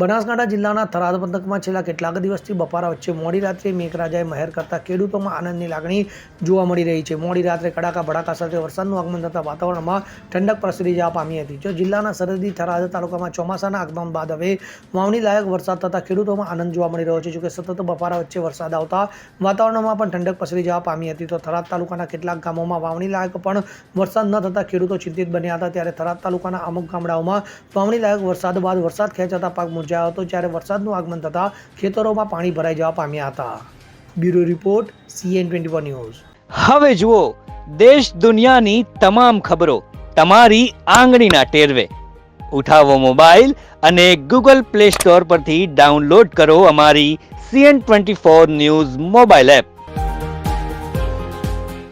બનાસકાંઠા જિલ્લાના થરાદ પંથકમાં છેલ્લા કેટલાક દિવસથી બપોરા વચ્ચે મોડી રાત્રે મેઘરાજાએ મહેર કરતા ખેડૂતોમાં આનંદની લાગણી જોવા મળી રહી છે. મોડી રાત્રે કડાકા ભડાકા સાથે વરસાદનું આગમન થતાં વાતાવરણમાં ઠંડક પ્રસરી જવા પામી હતી. જો જિલ્લાના સરહદી થરાદ તાલુકામાં ચોમાસાના આગમન બાદ હવે વાવણી લાયક વરસાદ થતાં ખેડૂતોમાં આનંદ જોવા મળી રહ્યો છે, જોકે સતત બપારા વચ્ચે વરસાદ આવતા વાતાવરણમાં પણ ઠંડક પ્રસરી જવા પામી હતી. તો થરાદ તાલુકાના કેટલાક ગામોમાં વાવણી લાયક પણ વરસાદ ન થતાં ખેડૂતો ચિંતિત બન્યા હતા. ત્યારે થરાદ તાલુકાના અમુક ગામડાઓમાં વાવણી લાયક વરસાદ બાદ વરસાદ ખેંચાતા પાક મુરઝાયો હતો જ્યારે વરસાદનું આગમન થતાં ખેતરોમાં પાણી ભરાઈ જવા પામ્યા હતા. Bureau report CN twenty one news. હવે જુઓ, દેશ દુનિયાની તમામ ખબરો તમારી આંગળીના ટેરવે. ઉઠાવો મોબાઈલ અને ગૂગલ પ્લે સ્ટોર પરથી ડાઉનલોડ કરો અમારી CN twenty four news mobile app.